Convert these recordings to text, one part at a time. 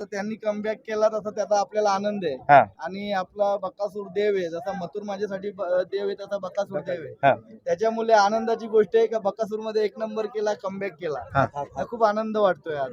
तर त्यांनी कमबॅक केला तसा त्याचा आपल्याला आनंद हा. आहे आणि आपला बकासूर देव आहे जसा मथुर माझ्यासाठी ब- देव आहे तसा बकासूर देव हा. आहे त्याच्यामुळे आनंदाची गोष्ट आहे का बकासूरमध्ये एक नंबर केला कमबॅक केला हा. हा खूप आनंद वाटतोय आज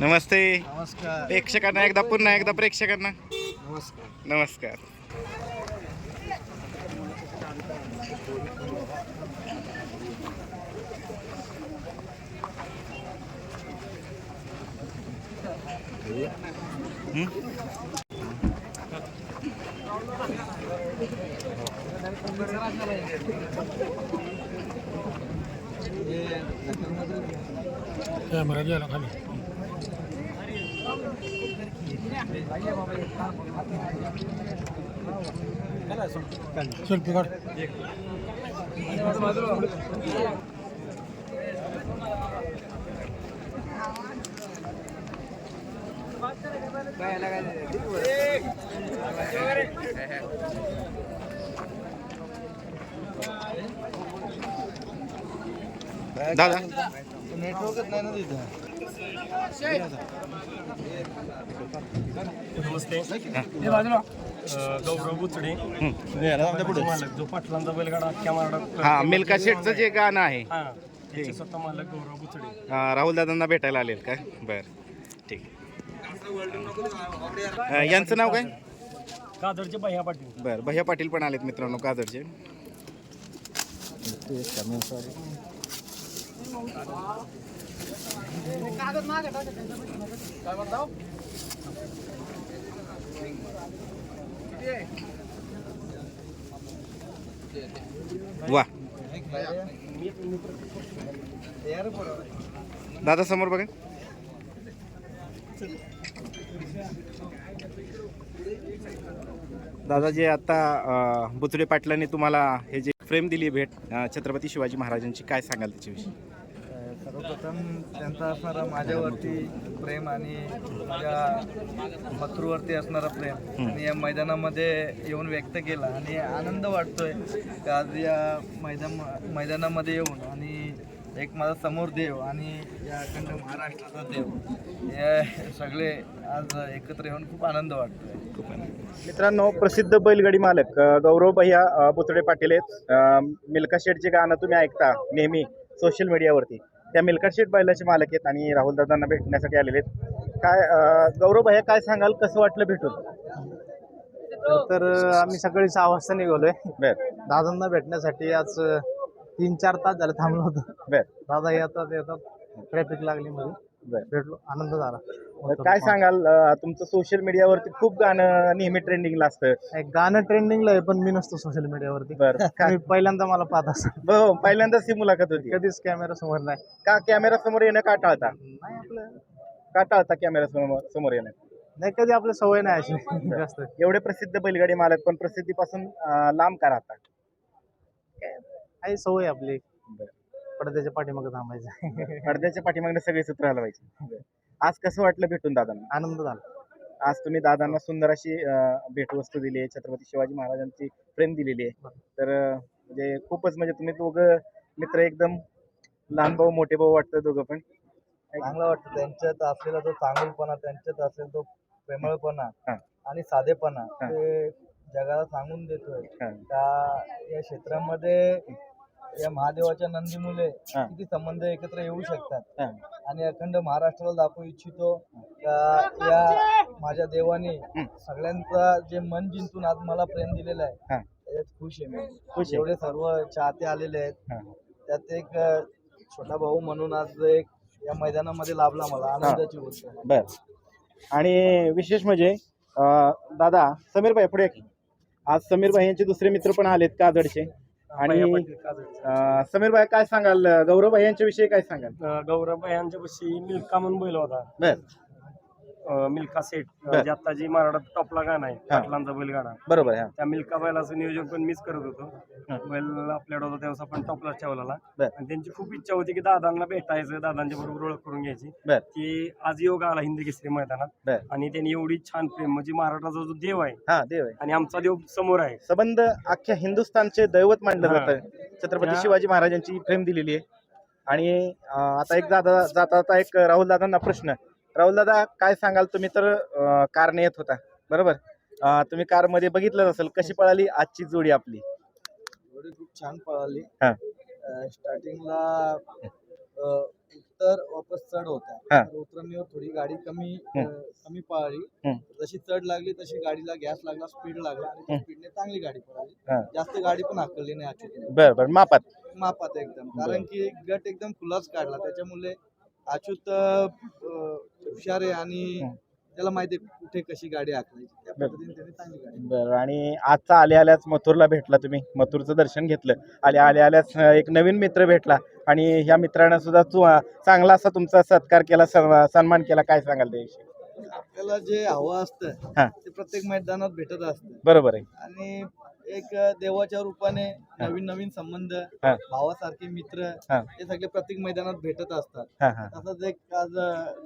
नमस्ते. नमस्कार. प्रेक्षकांना एकदा पुन्हा एकदा प्रेक्षकांना. नमस्कार. नमस्कार? कॅमेरा गेला खाली सेल्फी काढ दादा नेटवर्कच नाही ना तिथं. गौरव बुचडे. मालक जो पाटलांचा बैलगाडा अख्ख्या महाराष्ट्रात हा मिल्का शेटचं जे गाणं आहे. हा त्याचे स्वतः मालक गौरव बुचडे. राहुल दादांना भेटायला आलेल काय बर. ठीक. अं, यांचं नाव काय? कादरचे भैया पाटील. बर भैया पाटील पण आलेत मित्रांनो वा. दादा समोर बघा. दादा जे आता अं, बुचडे पाटलांनी तुम्हाला हे जे फ्रेम दिली भेट छत्रपती शिवाजी महाराजांची काय सांगाल त्याच्याविषयी? सर्वप्रथम त्यांचा असणारा माझ्यावरती प्रेम आणि माझ्या मथुरवरती असणारा प्रेम आणि या मैदानामध्ये येऊन व्यक्त केला आणि आनंद वाटतोय का आज या मैदान मैदानामध्ये येऊन आणि एक माझा समोर देव आणि या अखंड महाराष्ट्राचा देव हे सगळे आज एकत्र येऊन खूप आनंद वाटतोय. मित्रांनो प्रसिद्ध बैलगाडी मालक अ, गौरव भैया अ, पाटील आहेत. अ, मिल्का शेठचे गाणं तुम्ही ऐकता नेहमी सोशल मीडियावरती त्या मिल्का शेठ बैलाचे मालक आहेत आणि राहुल दादांना भेटण्यासाठी आलेले आहेत. काय गौरव भैया काय सांगाल? कसं वाटलं भेटून? तर आम्ही सकाळी सहा वाजता निघालोय दादांना भेटण्यासाठी आज तीन चार तास झाले थांबलो होतो. दादा येतात येतात. ट्रॅफिक लागली मध्ये. बर भेटलो आनंद झाला. काय सांगाल अ, तुमचं सोशल मीडियावरती खूप गाणं नेहमी ट्रेंडिंगला असतं. एक गाणं ट्रेंडिंगला आहे पण मी नसतो सोशल मीडियावरती बर मी पहिल्यांदा मला पाहत असतो. हो पहिल्यांदाच ही मुलाखत होती. कधीच कॅमेरा समोर नाही. का कॅमेरा समोर येणं का टाळता? नाही आपलं का टाळता कॅमेरा समोर समोर येणं? नाही कधी आपली सवय नाही अशी. जास्त. एवढे प्रसिद्ध बैलगाडी मालक पण प्रसिद्धीपासून अ, लांब का राहतात काही सवय आपली. बर. पडद्याच्या पाठीमागे थांबायचं. पडद्याच्या पाठीमागणे सगळे सूत्र हलवायचे. आज कसं वाटलं भेटून दादांना? आनंद झाला. आज तुम्ही दादांना सुंदर अशी अं, भेटवस्तू दिली आहे. छत्रपती शिवाजी महाराजांची फ्रेम दिलेली आहे. तर अं, म्हणजे खूपच म्हणजे तुम्ही दोघं मित्र एकदम लहान भाऊ मोठे भाऊ वाटतं दोघं पण. चांगलं वाटतं. त्यांच्यात असलेला तो चांगुलपणा त्यांच्यात असलेला तो प्रेमळपणा हा. आणि साधेपणा हा. ते जगाला सांगून देतोय. हा. का या क्षेत्रामध्ये या महादेवाच्या नंदीमुळे हा. किती संबंध एकत्र येऊ शकतात. आणि अखंड महाराष्ट्राला दाखवू इच्छितो का या माझ्या देवाने. सगळ्यांचा जे मन जिंकून आज मला प्रेम दिलेलं आहे हा. त्याच्यात खुश आहे मी खुश आहे. एवढे सर्व चाहते आलेले आहेत हा. त्यात एक अ, छोटा भाऊ म्हणून आज एक या मैदानामध्ये लाभला मला आनंदाची गोष्ट आहे. बर आणि विशेष म्हणजे अं, दादा समीर भाई पुढे या की. आज समीर भाई यांचे दुसरे मित्र पण आलेत काजडचे आणि. अं, समीर भाई काय सांगाल? गौरव भाई यांच्या विषयी काय सांगाल? गौरव भैयांच्या पशी मिल्का म्हणून बैल होता. बर. अं, मिल्का सेट बर. जे आता जी मराठा टॉपला गाणं आहे हा. पाटलांचा बैलगाडा बरोबर आहे हा. त्या मिल्का बैलाचं नियोजन पण मीच करत हा. होतो बैल आपल्याकडे होता तेव्हा आपण टॉपला ठेवलेला बर. आणि त्यांची खूप इच्छा होती की दादांना भेटायचं दादांच्या बरोबर ओळख करून घ्यायची बर. की आज योग आला हिंदी केसरी मैदानात बर. आणि त्यांनी एवढी छान प्रेम म्हणजे महाराष्ट्राचा जो देव आहे हा देव आहे आणि आमचा देव समोर आहे संबंध अख्ख्या हिंदुस्थानचे दैवत मानलं हा. जातं छत्रपती त्या- शिवाजी महाराजांची फ्रेम दिलेली आहे आणि अं, आता एक दादा जाता जाता एक राहुल दादांना प्रश्न राहुल दादा काय सांगाल? तुम्ही तर कारने येत होता. बरोबर? तुम्ही कारमध्ये बघितलं असेल कशी पळाली? आजची जोडी आपली. जोडी खूप छान पळाली. स्टार्टिंगला उत्तर वापस चढ होता. तर उतरणीवर थोडी गाडी कमी कमी पळाली. जशी चढ लागली तशी गाडीला गॅस लागला स्पीड लागला आणि. स्पीडने चांगली गाडी. पळाली. जास्त गाडी पण हाकलली नाही अच्युतने बरं बरं. मापात. मापात एकदम. कारण की गट एकदम खुलाच काढला. त्याच्यामुळे अच्युत हुशार आहे आणि. त्याला माहिती आहे कुठे कशी गाडी हाकलायची त्या बरं. पद्धतीने त्याने चांगली गाडी बरं आणि आजचा आल्या आल्याच मथुरला भेटला तुम्ही. मथुरचं दर्शन घेतलं. आल्या आल्या आल्याच एक नवीन मित्र भेटला. आणि ह्या मित्रानं सुद्धा तू चांगला असा तुमचा सत्कार केला सन्मा- सन्मान केला. काय सांगाल त्याविषयी? आपल्याला जे हवं हा. असतं ते प्रत्येक मैदानात भेटत असतं. बरोबर आहे. आणि एक देवाच्या रूपाने नवीन नवीन संबंध हा. भावासारखे मित्र हा. हे सगळे प्रत्येक मैदानात भेटत असतात हां हां तसंच एक आज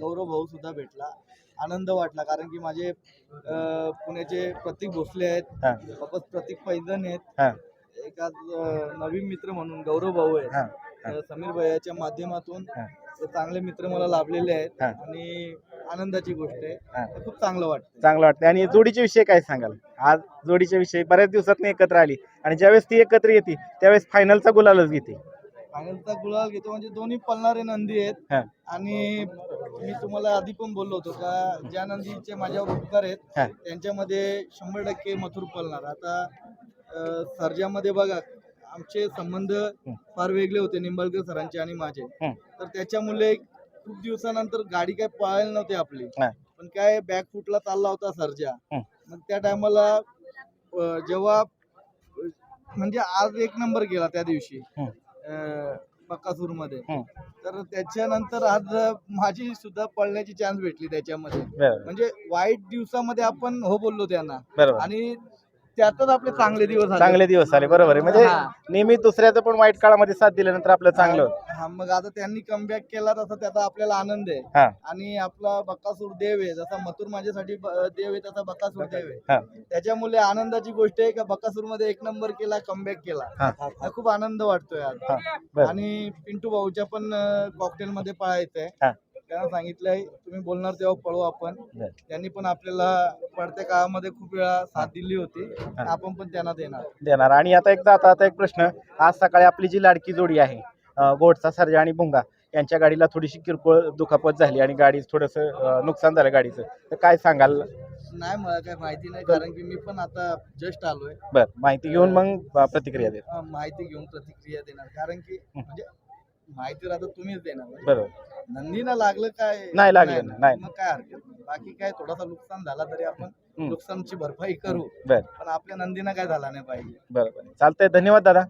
गौरव भाऊ सुद्धा भेटला आनंद वाटला कारण की माझे अं, पुण्याचे प्रतीक भोसले आहेत. वापस प्रतीक पैजण आहेत हा. एक आज अं, नवीन मित्र म्हणून गौरव भाऊ आहेत हा. हा. समीर भैयाच्या माध्यमातून चांगले मित्र मला लाभलेले आहेत. आणि आनंदाची गोष्ट आहे. खूप चांगलं वाटतं चांगलं वाटतं आणि जोडीच्या विषयी काय सांगाल? आज जोडीच्या विषयी बऱ्याच दिवसात एकत्र आली. आणि ज्यावेळेस ती एकत्र येते त्यावेळेस फायनलचा गुलालच घेते. फायनलचा गुलाल घेतो म्हणजे दोन्ही पळणारे नंदी आहेत. आणि मी तुम्हाला आधी पण बोललो होतो का ज्या नंदीचे माझ्यावर उपकार आहेत. त्यांच्यामध्ये शंभर टक्के मथुर पळणार. आता सर्जामध्ये बघा आमचे संबंध फार वेगळे होते निंबाळकर सरांचे आणि माझे. तर त्याच्यामुळे खूप दिवसानंतर गाडी काय पळायला नव्हती आपली. पण काय बॅक फुटला चालला होता सर्जा हं. मग त्या टायमाला जेव्हा म्हणजे आज एक नंबर गेला त्या दिवशी. बकासूरमध्ये. तर त्याच्यानंतर आज माझी सुद्धा पळण्याची चान्स भेटली त्याच्यामध्ये म्हणजे वाईट दिवसामध्ये आपण हो बोललो त्यांना आणि त्यातच आपले चांगले दिवस आले. चांगले दिवस आले बरोबर आहे. म्हणजे हा. नेहमी दुसऱ्याचं पण वाईट काळामध्ये साथ दिल्यानंतर आपलं चांगलं होतं. हा मग आता त्यांनी कमबॅक केला तसा त्याचा आपल्याला आनंद आहे. आणि आपला बकासूर देव आहे जसा मथुर माझ्यासाठी ब- देव आहे तसा बकासूर देव आहे. त्याच्यामुळे आनंदाची गोष्ट आहे का बकासूरमध्ये एक नंबर केला कमबॅक केला. हा. हा खूप आनंद वाटतोय आज. हा बरं. आणि पिंटू भाऊच्या पण कॉकटेल मध्ये पळायचंय. हा. त्यांना सांगितलंय तुम्ही बोलणार तेव्हा पळू आपण. त्यांनी पण आपल्याला पडत्या काळामध्ये खूप वेळा साथ दिली होती. आपण पण त्यांना देणार. देणार. आणि आता एक जाता आता एक प्रश्न. आज सकाळी आपली जी लाडकी जोडी आहे गोडचा सर्जा आणि भुंगा यांच्या गाडीला थोडीशी किरकोळ दुखापत झाली आणि गाडी थोडंसं नुकसान झालं गाडीचं. तर काय सांगाल? नाही मला काय माहिती नाही कारण की मी पण आता जस्ट आलोय. बर. माहिती घेऊन मग प्रतिक्रिया दे माहिती घेऊन प्रतिक्रिया देणार. कारण की म्हणजे माहिती राहता तुम्हीच देणार. बरोबर. नंदीला लागलं काय? नाही लागलं ना, नाही. मग काय हरकत नाही. बाकी काय थोडासा नुकसान झाला तरी आपण हम्म. नुकसानची भरपाई करू. बर. पण आपल्या नंदीना काय झाला नाही पाहिजे. बरं बरं चालतंय. धन्यवाद दादा.